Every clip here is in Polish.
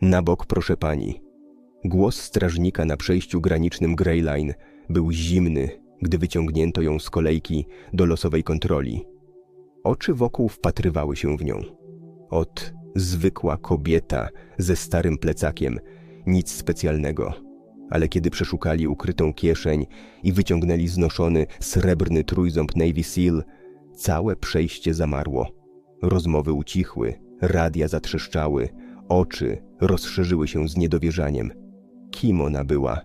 Na bok, proszę pani. Głos strażnika na przejściu granicznym Grey Line był zimny, gdy wyciągnięto ją z kolejki do losowej kontroli. Oczy wokół wpatrywały się w nią. Ot, zwykła kobieta ze starym plecakiem, nic specjalnego. Ale kiedy przeszukali ukrytą kieszeń i wyciągnęli znoszony srebrny trójząb Navy Seal, całe przejście zamarło. Rozmowy ucichły, radia zatrzeszczały, oczy rozszerzyły się z niedowierzaniem. Kim ona była?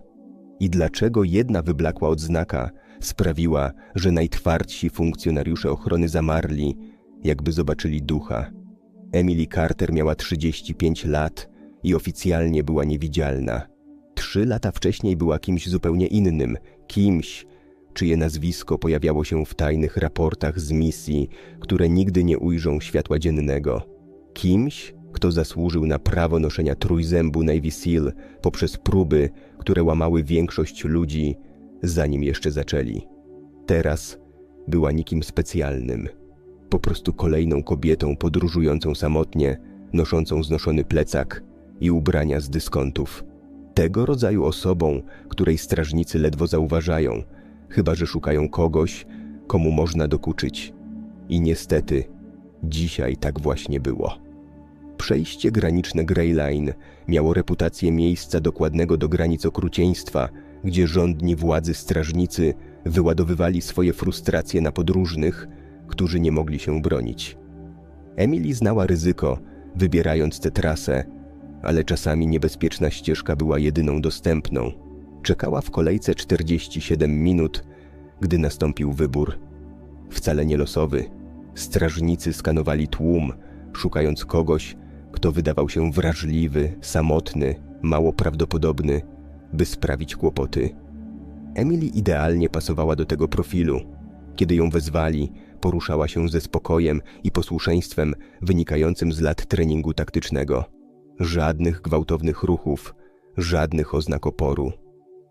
I dlaczego jedna wyblakła odznaka sprawiła, że najtwardsi funkcjonariusze ochrony zamarli, jakby zobaczyli ducha? Emily Carter miała 35 lat i oficjalnie była niewidzialna. Trzy lata wcześniej była kimś zupełnie innym, kimś, czyje nazwisko pojawiało się w tajnych raportach z misji, które nigdy nie ujrzą światła dziennego. Kimś, kto zasłużył na prawo noszenia trójzębu Navy Seal poprzez próby, które łamały większość ludzi, zanim jeszcze zaczęli. Teraz była nikim specjalnym. Po prostu kolejną kobietą podróżującą samotnie, noszącą znoszony plecak i ubrania z dyskontów. Tego rodzaju osobą, której strażnicy ledwo zauważają, chyba że szukają kogoś, komu można dokuczyć. I niestety, dzisiaj tak właśnie było. Przejście graniczne Grey Line miało reputację miejsca dokładnego do granic okrucieństwa, gdzie rządni władzy strażnicy wyładowywali swoje frustracje na podróżnych, którzy nie mogli się bronić. Emily znała ryzyko, wybierając tę trasę, ale czasami niebezpieczna ścieżka była jedyną dostępną. Czekała w kolejce 47 minut, gdy nastąpił wybór. Wcale nie losowy. Strażnicy skanowali tłum, szukając kogoś, kto wydawał się wrażliwy, samotny, mało prawdopodobny, by sprawić kłopoty. Emily idealnie pasowała do tego profilu. Kiedy ją wezwali, poruszała się ze spokojem i posłuszeństwem wynikającym z lat treningu taktycznego. Żadnych gwałtownych ruchów, żadnych oznak oporu.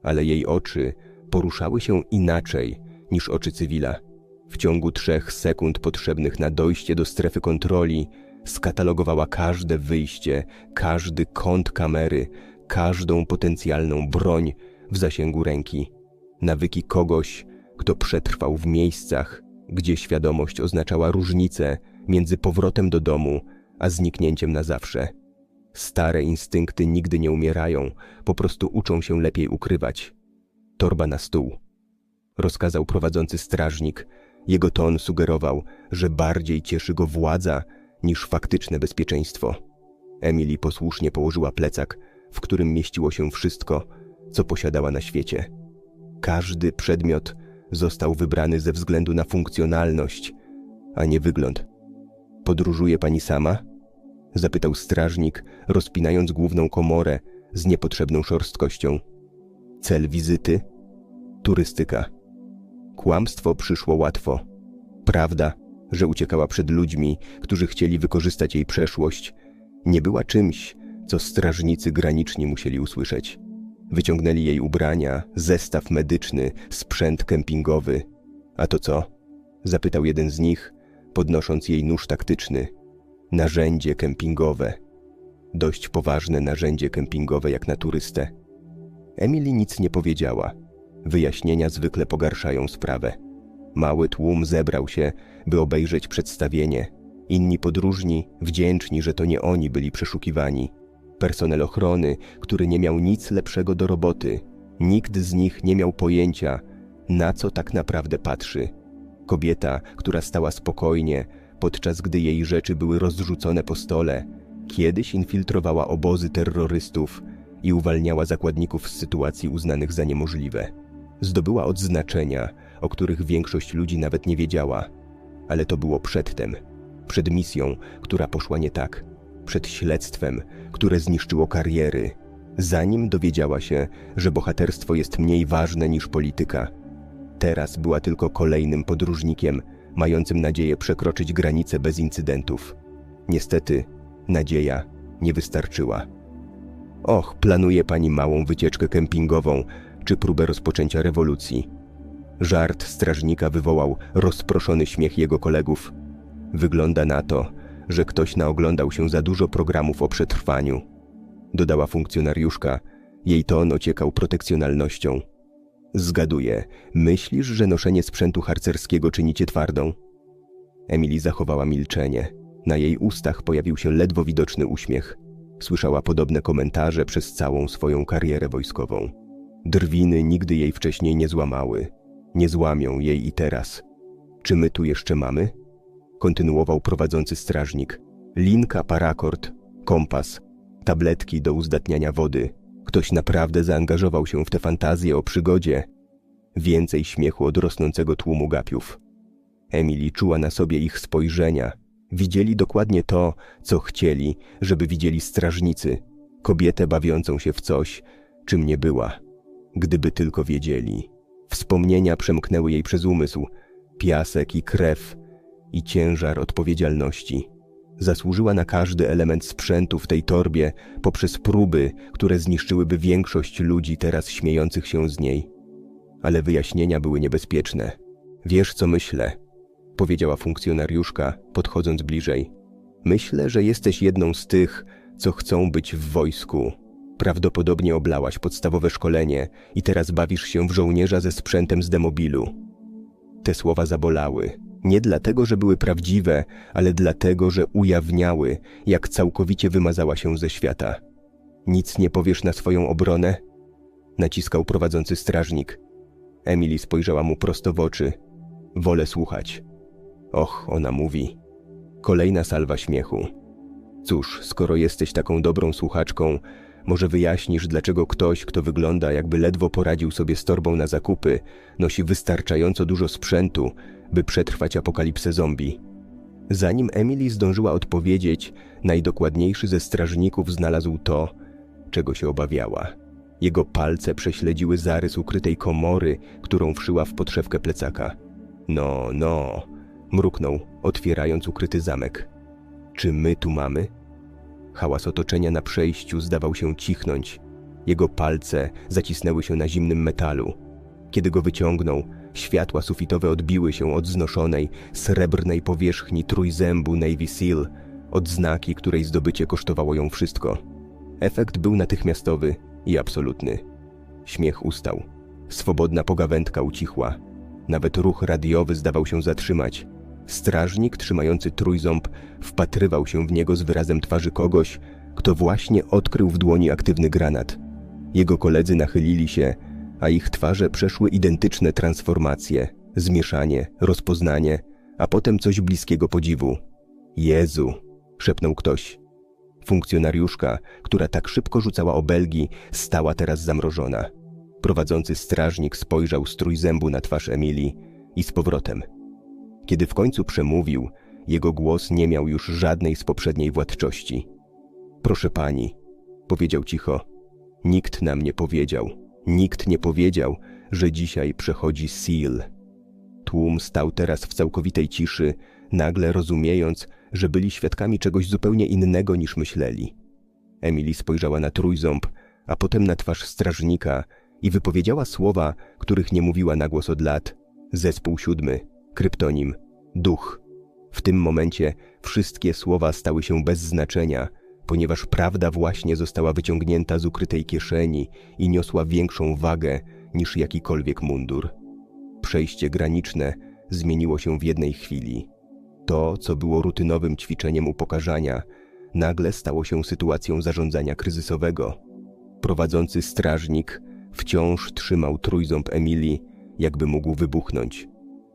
Ale jej oczy poruszały się inaczej niż oczy cywila. W ciągu trzech sekund potrzebnych na dojście do strefy kontroli skatalogowała każde wyjście, każdy kąt kamery, każdą potencjalną broń w zasięgu ręki. Nawyki kogoś, kto przetrwał w miejscach, gdzie świadomość oznaczała różnicę między powrotem do domu a zniknięciem na zawsze. Stare instynkty nigdy nie umierają, po prostu uczą się lepiej ukrywać. Torba na stół. Rozkazał prowadzący strażnik. Jego ton sugerował, że bardziej cieszy go władza niż faktyczne bezpieczeństwo. Emily posłusznie położyła plecak, w którym mieściło się wszystko, co posiadała na świecie. Każdy przedmiot został wybrany ze względu na funkcjonalność, a nie wygląd. Podróżuje pani sama? Zapytał strażnik, rozpinając główną komorę z niepotrzebną szorstkością. Cel wizyty? Turystyka. Kłamstwo przyszło łatwo. Prawda, że uciekała przed ludźmi, którzy chcieli wykorzystać jej przeszłość, nie była czymś, co strażnicy graniczni musieli usłyszeć. Wyciągnęli jej ubrania, zestaw medyczny, sprzęt kempingowy. A to co? Zapytał jeden z nich, podnosząc jej nóż taktyczny. Narzędzie kempingowe. Dość poważne narzędzie kempingowe jak na turystę. Emily nic nie powiedziała. Wyjaśnienia zwykle pogarszają sprawę. Mały tłum zebrał się, by obejrzeć przedstawienie. Inni podróżni, wdzięczni, że to nie oni byli przeszukiwani. Personel ochrony, który nie miał nic lepszego do roboty. Nikt z nich nie miał pojęcia, na co tak naprawdę patrzy. Kobieta, która stała spokojnie, podczas gdy jej rzeczy były rozrzucone po stole, kiedyś infiltrowała obozy terrorystów i uwalniała zakładników z sytuacji uznanych za niemożliwe. Zdobyła odznaczenia, o których większość ludzi nawet nie wiedziała, ale to było przedtem, przed misją, która poszła nie tak, przed śledztwem, które zniszczyło kariery, zanim dowiedziała się, że bohaterstwo jest mniej ważne niż polityka. Teraz była tylko kolejnym podróżnikiem, mającym nadzieję przekroczyć granice bez incydentów. Niestety, nadzieja nie wystarczyła. Och, planuje pani małą wycieczkę kempingową czy próbę rozpoczęcia rewolucji. Żart strażnika wywołał rozproszony śmiech jego kolegów. Wygląda na to, że ktoś naoglądał się za dużo programów o przetrwaniu. dodała funkcjonariuszka. Jej ton ociekał protekcjonalnością. Zgaduję, myślisz, że noszenie sprzętu harcerskiego czyni cię twardą? Emily zachowała milczenie. Na jej ustach pojawił się ledwo widoczny uśmiech. Słyszała podobne komentarze przez całą swoją karierę wojskową. Drwiny nigdy jej wcześniej nie złamały. Nie złamią jej i teraz. Czy my tu jeszcze mamy? Kontynuował prowadzący strażnik. Linka, parakord, kompas, tabletki do uzdatniania wody. Ktoś naprawdę zaangażował się w tę fantazję o przygodzie. Więcej śmiechu od rosnącego tłumu gapiów. Emily czuła na sobie ich spojrzenia. Widzieli dokładnie to, co chcieli, żeby widzieli strażnicy. Kobietę bawiącą się w coś, czym nie była. Gdyby tylko wiedzieli. Wspomnienia przemknęły jej przez umysł. Piasek i krew i ciężar odpowiedzialności. Zasłużyła na każdy element sprzętu w tej torbie poprzez próby, które zniszczyłyby większość ludzi teraz śmiejących się z niej. Ale wyjaśnienia były niebezpieczne. Wiesz, co myślę? Powiedziała funkcjonariuszka, podchodząc bliżej. Myślę, że jesteś jedną z tych, co chcą być w wojsku. Prawdopodobnie oblałaś podstawowe szkolenie i teraz bawisz się w żołnierza ze sprzętem z demobilu. Te słowa zabolały. Nie dlatego, że były prawdziwe, ale dlatego, że ujawniały, jak całkowicie wymazała się ze świata. Nic nie powiesz na swoją obronę? Naciskał prowadzący strażnik. Emily spojrzała mu prosto w oczy. Wolę słuchać. Och, ona mówi. Kolejna salwa śmiechu. Cóż, skoro jesteś taką dobrą słuchaczką, może wyjaśnisz, dlaczego ktoś, kto wygląda jakby ledwo poradził sobie z torbą na zakupy, nosi wystarczająco dużo sprzętu, by przetrwać apokalipsę zombie. Zanim Emily zdążyła odpowiedzieć, najdokładniejszy ze strażników znalazł to, czego się obawiała. Jego palce prześledziły zarys ukrytej komory, którą wszyła w podszewkę plecaka. No, no, mruknął, otwierając ukryty zamek. Czy my tu mamy? Hałas otoczenia na przejściu zdawał się cichnąć. Jego palce zacisnęły się na zimnym metalu. Kiedy go wyciągnął, światła sufitowe odbiły się od znoszonej, srebrnej powierzchni trójzębu Navy Seal, odznaki, której zdobycie kosztowało ją wszystko. Efekt był natychmiastowy i absolutny. Śmiech ustał. Swobodna pogawędka ucichła. Nawet ruch radiowy zdawał się zatrzymać. Strażnik trzymający trójząb wpatrywał się w niego z wyrazem twarzy kogoś, kto właśnie odkrył w dłoni aktywny granat. Jego koledzy nachylili się, a ich twarze przeszły identyczne transformacje, zmieszanie, rozpoznanie, a potem coś bliskiego podziwu. Jezu, szepnął ktoś. Funkcjonariuszka, która tak szybko rzucała obelgi, stała teraz zamrożona. Prowadzący strażnik spojrzał z trójzębu na twarz Emilii i z powrotem. Kiedy w końcu przemówił, jego głos nie miał już żadnej z poprzedniej władczości. Proszę pani, powiedział cicho, nikt nam nie powiedział, nikt nie powiedział, że dzisiaj przechodzi Seal. Tłum stał teraz w całkowitej ciszy, nagle rozumiejąc, że byli świadkami czegoś zupełnie innego niż myśleli. Emily spojrzała na trójząb, a potem na twarz strażnika i wypowiedziała słowa, których nie mówiła na głos od lat. Zespół siódmy, kryptonim, duch. W tym momencie wszystkie słowa stały się bez znaczenia, ponieważ prawda właśnie została wyciągnięta z ukrytej kieszeni i niosła większą wagę niż jakikolwiek mundur. Przejście graniczne zmieniło się w jednej chwili. To, co było rutynowym ćwiczeniem upokarzania, nagle stało się sytuacją zarządzania kryzysowego. Prowadzący strażnik wciąż trzymał trójząb Emilii, jakby mógł wybuchnąć.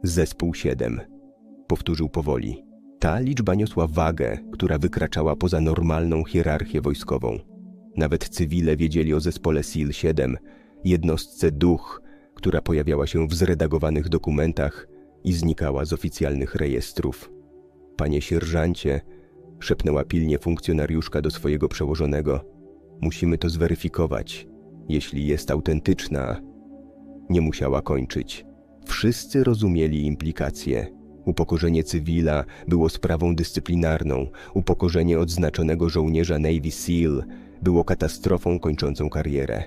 Zespół 7. Powtórzył powoli. Ta liczba niosła wagę, która wykraczała poza normalną hierarchię wojskową. Nawet cywile wiedzieli o zespole SEAL 7, jednostce duch, która pojawiała się w zredagowanych dokumentach i znikała z oficjalnych rejestrów. Panie sierżancie, szepnęła pilnie funkcjonariuszka do swojego przełożonego, musimy to zweryfikować. Jeśli jest autentyczna, nie musiała kończyć. Wszyscy rozumieli implikacje. Upokorzenie cywila było sprawą dyscyplinarną, upokorzenie odznaczonego żołnierza Navy SEAL było katastrofą kończącą karierę.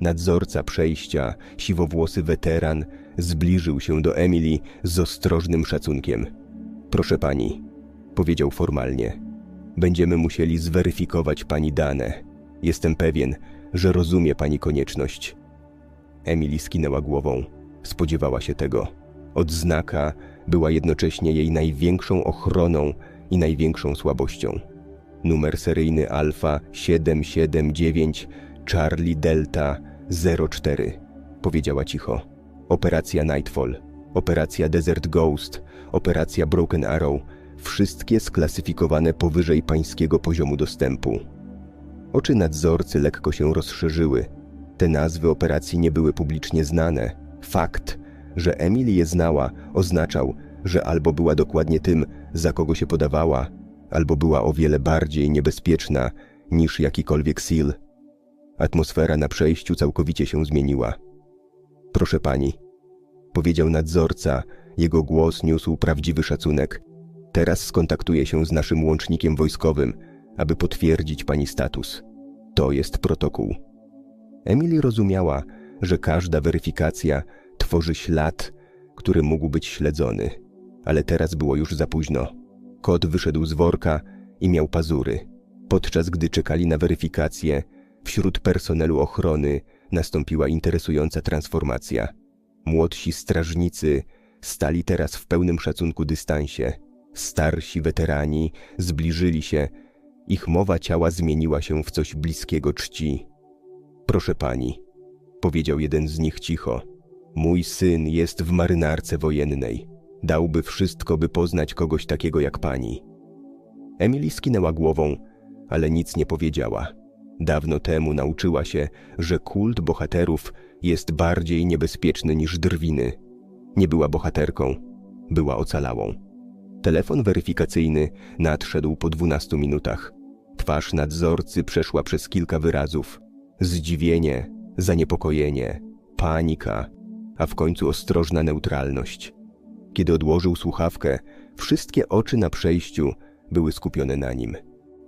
Nadzorca przejścia, siwowłosy weteran, zbliżył się do Emily z ostrożnym szacunkiem. Proszę pani, powiedział formalnie, będziemy musieli zweryfikować pani dane. Jestem pewien, że rozumie pani konieczność. Emily skinęła głową. Spodziewała się tego. Odznaka była jednocześnie jej największą ochroną i największą słabością. Numer seryjny Alfa 779 Charlie Delta 04, powiedziała cicho. Operacja Nightfall, operacja Desert Ghost, operacja Broken Arrow, wszystkie sklasyfikowane powyżej pańskiego poziomu dostępu. Oczy nadzorcy lekko się rozszerzyły. Te nazwy operacji nie były publicznie znane. Fakt, że Emily je znała, oznaczał, że albo była dokładnie tym, za kogo się podawała, albo była o wiele bardziej niebezpieczna niż jakikolwiek SEAL. Atmosfera na przejściu całkowicie się zmieniła. Proszę pani, powiedział nadzorca, jego głos niósł prawdziwy szacunek. Teraz skontaktuję się z naszym łącznikiem wojskowym, aby potwierdzić pani status. To jest protokół. Emily rozumiała, że każda weryfikacja tworzy ślad, który mógł być śledzony, ale teraz było już za późno. Kot wyszedł z worka i miał pazury. Podczas gdy czekali na weryfikację, wśród personelu ochrony nastąpiła interesująca transformacja. Młodsi strażnicy stali teraz w pełnym szacunku dystansie. Starsi weterani zbliżyli się, ich mowa ciała zmieniła się w coś bliskiego czci. Proszę pani, powiedział jeden z nich cicho. Mój syn jest w marynarce wojennej. Dałby wszystko, by poznać kogoś takiego jak pani. Emily skinęła głową, ale nic nie powiedziała. Dawno temu nauczyła się, że kult bohaterów jest bardziej niebezpieczny niż drwiny. Nie była bohaterką, była ocalałą. Telefon weryfikacyjny nadszedł po dwunastu minutach. Twarz nadzorcy przeszła przez kilka wyrazów: zdziwienie, zaniepokojenie, panika, a w końcu ostrożna neutralność. Kiedy odłożył słuchawkę, wszystkie oczy na przejściu były skupione na nim.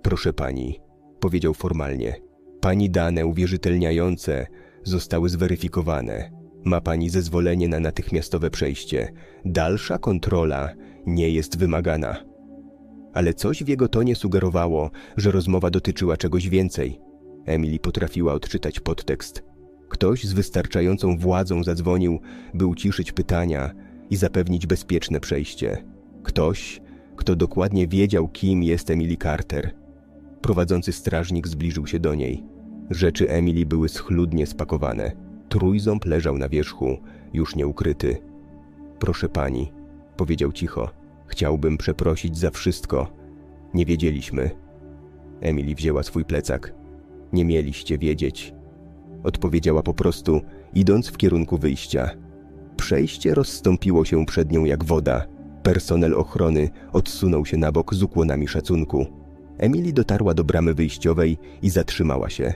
Proszę pani, powiedział formalnie. Pani dane uwierzytelniające zostały zweryfikowane. Ma pani zezwolenie na natychmiastowe przejście. Dalsza kontrola nie jest wymagana. Ale coś w jego tonie sugerowało, że rozmowa dotyczyła czegoś więcej. Emily potrafiła odczytać podtekst. Ktoś z wystarczającą władzą zadzwonił, by uciszyć pytania i zapewnić bezpieczne przejście. Ktoś, kto dokładnie wiedział, kim jest Emily Carter. Prowadzący strażnik zbliżył się do niej. Rzeczy Emily były schludnie spakowane. Trójząb leżał na wierzchu, już nieukryty. Proszę pani, powiedział cicho. Chciałbym przeprosić za wszystko. Nie wiedzieliśmy. Emily wzięła swój plecak. Nie mieliście wiedzieć. Odpowiedziała po prostu, idąc w kierunku wyjścia. Przejście rozstąpiło się przed nią jak woda. Personel ochrony odsunął się na bok z ukłonami szacunku. Emily dotarła do bramy wyjściowej i zatrzymała się.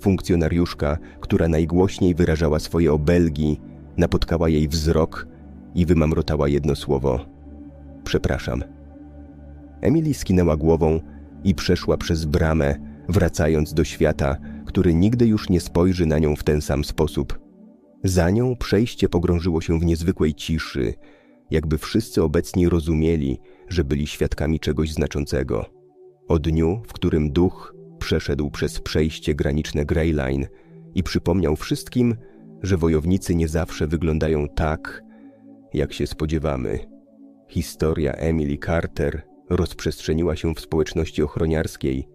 Funkcjonariuszka, która najgłośniej wyrażała swoje obelgi, napotkała jej wzrok i wymamrotała jedno słowo: Przepraszam. Emily skinęła głową i przeszła przez bramę, wracając do świata, który nigdy już nie spojrzy na nią w ten sam sposób. Za nią przejście pogrążyło się w niezwykłej ciszy, jakby wszyscy obecni rozumieli, że byli świadkami czegoś znaczącego. O dniu, w którym duch przeszedł przez przejście graniczne Grey Line i przypomniał wszystkim, że wojownicy nie zawsze wyglądają tak, jak się spodziewamy. Historia Emily Carter rozprzestrzeniła się w społeczności ochroniarskiej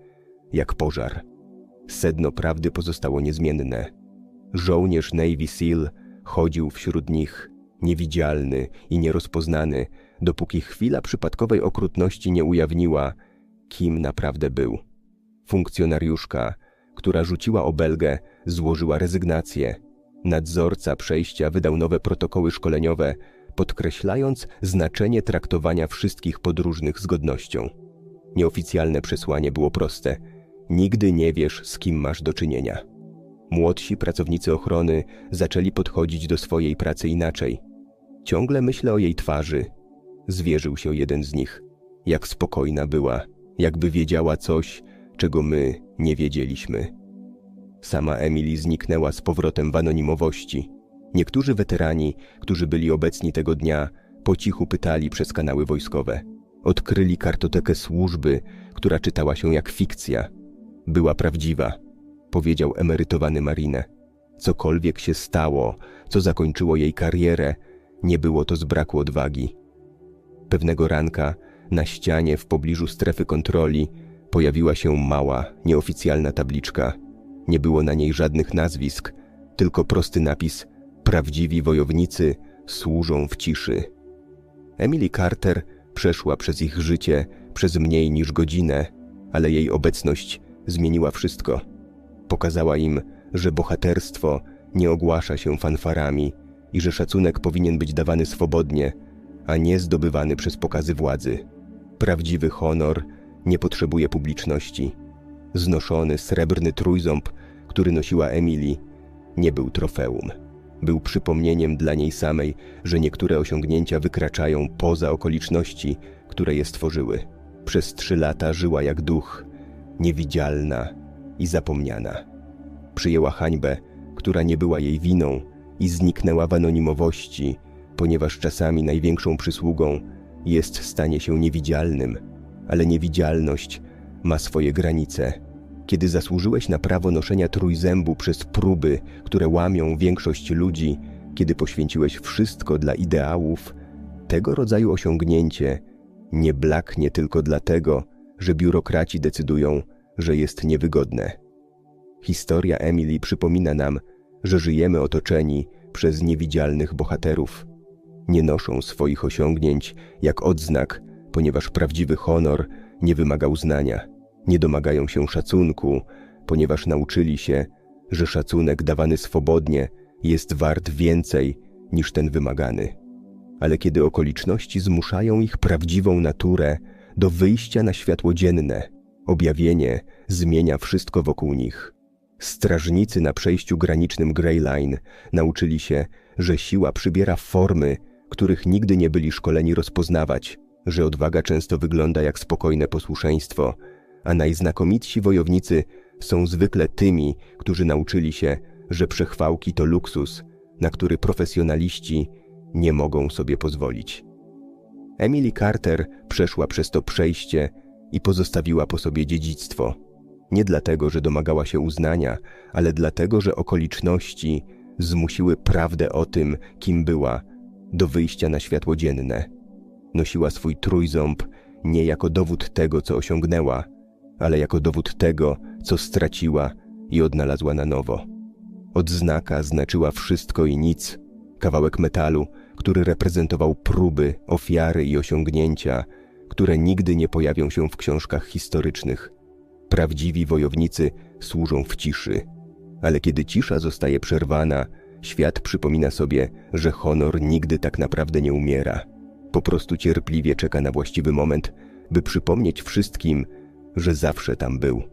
jak pożar. Sedno prawdy pozostało niezmienne. Żołnierz Navy SEAL chodził wśród nich, niewidzialny i nierozpoznany, dopóki chwila przypadkowej okrutności nie ujawniła, kim naprawdę był. Funkcjonariuszka, która rzuciła obelgę, złożyła rezygnację. Nadzorca przejścia wydał nowe protokoły szkoleniowe, podkreślając znaczenie traktowania wszystkich podróżnych z godnością. Nieoficjalne przesłanie było proste: nigdy nie wiesz, z kim masz do czynienia. Młodsi pracownicy ochrony zaczęli podchodzić do swojej pracy inaczej. Ciągle myślę o jej twarzy. Zwierzył się jeden z nich. Jak spokojna była, jakby wiedziała coś, czego my nie wiedzieliśmy. Sama Emily zniknęła z powrotem w anonimowości. Niektórzy weterani, którzy byli obecni tego dnia, po cichu pytali przez kanały wojskowe. Odkryli kartotekę służby, która czytała się jak fikcja. Była prawdziwa. powiedział emerytowany marine. Cokolwiek się stało, co zakończyło jej karierę, nie było to z braku odwagi. Pewnego ranka na ścianie w pobliżu strefy kontroli pojawiła się mała, nieoficjalna tabliczka. Nie było na niej żadnych nazwisk, tylko prosty napis: Prawdziwi wojownicy służą w ciszy. Emily Carter przeszła przez ich życie przez mniej niż godzinę, ale jej obecność zmieniła wszystko. Pokazała im, że bohaterstwo nie ogłasza się fanfarami i że szacunek powinien być dawany swobodnie, a nie zdobywany przez pokazy władzy. Prawdziwy honor nie potrzebuje publiczności. Znoszony srebrny trójząb, który nosiła Emily, nie był trofeum. Był przypomnieniem dla niej samej, że niektóre osiągnięcia wykraczają poza okoliczności, które je stworzyły. Przez trzy lata żyła jak duch, niewidzialna i zapomniana. Przyjęła hańbę, która nie była jej winą i zniknęła w anonimowości, ponieważ czasami największą przysługą jest stanie się niewidzialnym, ale niewidzialność ma swoje granice. Kiedy zasłużyłeś na prawo noszenia trójzębu przez próby, które łamią większość ludzi, kiedy poświęciłeś wszystko dla ideałów, tego rodzaju osiągnięcie nie blaknie tylko dlatego, że biurokraci decydują, że jest niewygodne. Historia Emily przypomina nam, że żyjemy otoczeni przez niewidzialnych bohaterów. Nie noszą swoich osiągnięć jak odznak, ponieważ prawdziwy honor nie wymaga uznania. Nie domagają się szacunku, ponieważ nauczyli się, że szacunek dawany swobodnie jest wart więcej niż ten wymagany. Ale kiedy okoliczności zmuszają ich prawdziwą naturę do wyjścia na światło dzienne, objawienie zmienia wszystko wokół nich. Strażnicy na przejściu granicznym Grey Line nauczyli się, że siła przybiera formy, których nigdy nie byli szkoleni rozpoznawać, że odwaga często wygląda jak spokojne posłuszeństwo, a najznakomitsi wojownicy są zwykle tymi, którzy nauczyli się, że przechwałki to luksus, na który profesjonaliści nie mogą sobie pozwolić. Emily Carter przeszła przez to przejście i pozostawiła po sobie dziedzictwo. Nie dlatego, że domagała się uznania, ale dlatego, że okoliczności zmusiły prawdę o tym, kim była, do wyjścia na światło dzienne. Nosiła swój trójząb nie jako dowód tego, co osiągnęła, ale jako dowód tego, co straciła i odnalazła na nowo. Odznaka znaczyła wszystko i nic, kawałek metalu, który reprezentował próby, ofiary i osiągnięcia, które nigdy nie pojawią się w książkach historycznych. Prawdziwi wojownicy służą w ciszy, ale kiedy cisza zostaje przerwana, świat przypomina sobie, że honor nigdy tak naprawdę nie umiera. Po prostu cierpliwie czeka na właściwy moment, by przypomnieć wszystkim, że zawsze tam był.